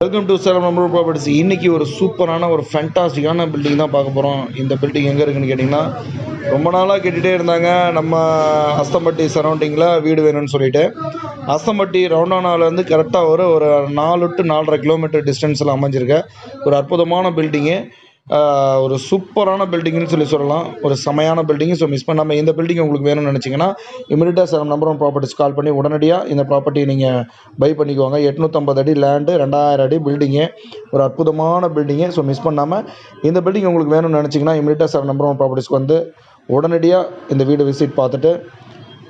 Welcome to Salem number properties இன்றைக்கி ஒரு சூப்பரான ஒரு ஃபேண்டாஸ்டிக்கான பில்டிங் தான் பார்க்க போகிறோம் இந்த பில்டிங் எங்கே இருக்குன்னு கேட்டிங்கன்னா ரொம்ப நாளாக கேட்டுகிட்டே இருந்தாங்க. நம்ம அஸ்தம்பட்டி சரௌண்டிங்கில் வீடு வேணும்னு சொல்லிட்டு. அஸ்தம்பட்டி ரவுண்டானாலேருந்து கரெக்டாக ஒரு ஒரு நாலு டு நாலரை கிலோமீட்டர் டிஸ்டன்ஸில் அமைஞ்சிருக்க ஒரு அற்புதமான பில்டிங்கு ஒரு சூப்பரான பில்டிங்னு சொல்லி சொல்லலாம். ஒரு செமையான பில்டிங் ஸோ மிஸ் பண்ணாமல் இந்த பில்டிங் உங்களுக்கு வேணும்னு நினச்சிங்கன்னா இமீடியட்டாக sir number one properties call பண்ணி உடனடியாக இந்த ப்ராப்பர்ட்டியை நீங்கள் பை பண்ணிக்குவாங்க எட்நூற்றம்பது அடி லேண்டு ரெண்டாயிரம் அடி பில்டிங்கு ஒரு அற்புதமான பில்டிங்கு ஸோ மிஸ் பண்ணாமல் இந்த பில்டிங் உங்களுக்கு வேணும்னு நினச்சிங்கன்னா இமீடியட்டாக சார் நம்பர் ஒன் ப்ராப்பர்ட்டிஸ்க்கு வந்து உடனடியாக இந்த வீடு விசிட் பார்த்துட்டு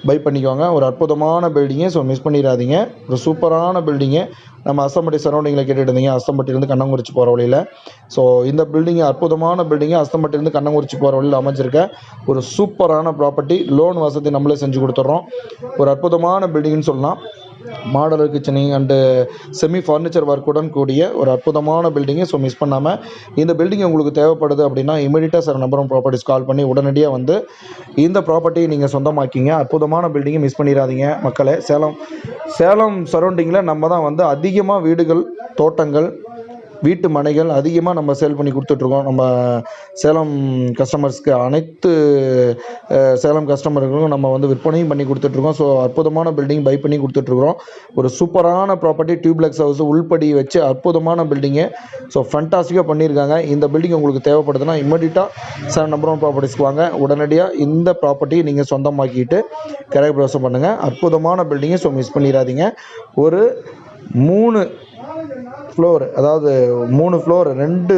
பை பண்ணிக்கோங்க. ஒரு அற்புதமான பில்டிங்கு ஸோ மிஸ் பண்ணிடாதீங்க. ஒரு சூப்பரான பில்டிங்கு நம்ம அஸ்தம்பட்டி சரௌண்டிங்கில் கேட்டுட்டு இருந்தீங்க அஸ்தம்பட்டிலேருந்து கண்ணங்குறிச்சி போகிற வழியில். ஸோ இந்த பில்டிங்கு அற்புதமான பில்டிங்கு அஸ்தம்பட்டிலேருந்து கண்ணங்குறிச்சி போகிற வழியில் அமைஞ்சிருக்க ஒரு சூப்பரான ப்ராப்பர்ட்டி லோன் வசதி நம்மளே செஞ்சு கொடுத்துட்றோம். ஒரு அற்புதமான பில்டிங்னு சொல்லலாம். மாடலர் கிச்சனிங் அண்டு செமி ஃபர்னிச்சர் ஒர்க்குடன் கூடிய ஒரு அற்புதமான பில்டிங்கு ஸோ மிஸ் பண்ணாமல் இந்த பில்டிங் உங்களுக்கு தேவைப்படுது அப்படின்னா இமீடியட்டாக சார் நம்பரும் ப்ராப்பர்ட்டிஸ் கால் பண்ணி உடனடியாக வந்து இந்த ப்ராப்பர்ட்டியை நீங்கள் சொந்தமாக்கிங்க. அற்புதமான பில்டிங்கை மிஸ் பண்ணிடாதீங்க மக்களே. சேலம் சேலம் சரௌண்டிங்கில் நம்ம தான் வந்து அதிகமாக வீடுகள் தோட்டங்கள் வீட்டு மனைகள் அதிகமாக நம்ம சேல் பண்ணி கொடுத்துட்ருக்கோம். நம்ம சேலம் கஸ்டமர்ஸ்க்கு அனைத்து சேலம் கஸ்டமர்களுக்கும் நம்ம வந்து விற்பனையும் பண்ணி கொடுத்துட்ருக்கோம். ஸோ அற்புதமான பில்டிங் பை பண்ணி கொடுத்துட்ருக்குறோம் ஒரு சூப்பரான ப்ராப்பர்ட்டி டியூப்ளெக்ஸ் ஹவுஸ் உள்படி வச்சு அற்புதமான பில்டிங்கு ஸோ ஃபண்டாஸ்டிக்காக பண்ணியிருக்காங்க. இந்த பில்டிங் உங்களுக்கு தேவைப்படுதுன்னா இம்மீடியட்டாக சார் நம்பர் ஒன் ப்ராப்பர்ட்டிஸ்க்கு வாங்க. உடனடியாக இந்த ப்ராப்பர்ட்டியை நீங்கள் சொந்தமாக்கிட்டு கிரகப்பிரவேசம் பண்ணுங்கள் அற்புதமான பில்டிங்கை ஸோ மிஸ் பண்ணிடாதீங்க. ஒரு மூணு ஃப்ளோர் அதாவது மூணு ஃப்ளோர் ரெண்டு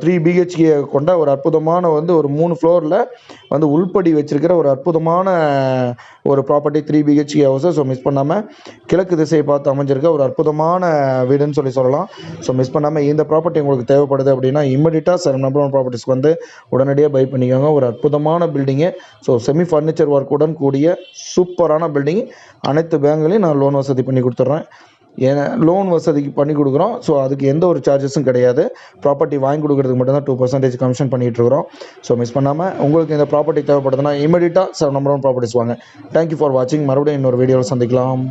த்ரீ பிஹெச்கே கொண்ட ஒரு அற்புதமான வந்து ஒரு மூணு ஃப்ளோரில் வந்து உள்படி வச்சிருக்கிற ஒரு அற்புதமான ஒரு ப்ராப்பர்ட்டி த்ரீ பிஹெச்கே ஹவுஸை ஸோ மிஸ் பண்ணாமல் கிழக்கு திசையை பார்த்து அமைஞ்சிருக்க ஒரு அற்புதமான வீடுன்னு சொல்லி சொல்லலாம். ஸோ மிஸ் பண்ணாமல் இந்த ப்ராப்பர்ட்டி உங்களுக்கு தேவைப்படுது அப்படின்னா இம்மிடியட்டாக சார் நம்பர் ஒன் ப்ராப்பர்ட்டிஸ்க்கு வந்து உடனடியாக பை பண்ணிக்கோங்க. ஒரு அற்புதமான பில்டிங்கு ஸோ செமி ஃபர்னிச்சர் ஒர்க்குடன் கூடிய சூப்பரான பில்டிங் அனைத்து பேங்க்லையும் நான் லோன் வசதி பண்ணி கொடுத்துட்றேன். லோன் வசதிக்கு பண்ணி கொடுக்குறோம். ஸோ அதுக்கு எந்த ஒரு சார்ஜஸும் கிடையாது. ப்ராப்பர்ட்டி வாங்கி கொடுக்குறதுக்கு மட்டும்தான் டூ பர்சன்டேஜ் கமிஷன் பண்ணிகிட்ருக்குறோம் ஸோ மிஸ் பண்ணாமல் உங்களுக்கு இந்த ப்ராப்பர்ட்டி தேவைப்படுதுன்னா இமீடியட்டாக சார் நம்பர் ஒன் ப்ராப்பர்ட்டிஸ் வாங்க. தேங்க்யூ ஃபார் வாட்சிங் மறுபடியும் இன்னொரு வீடியோவில் சந்திக்கலாம்.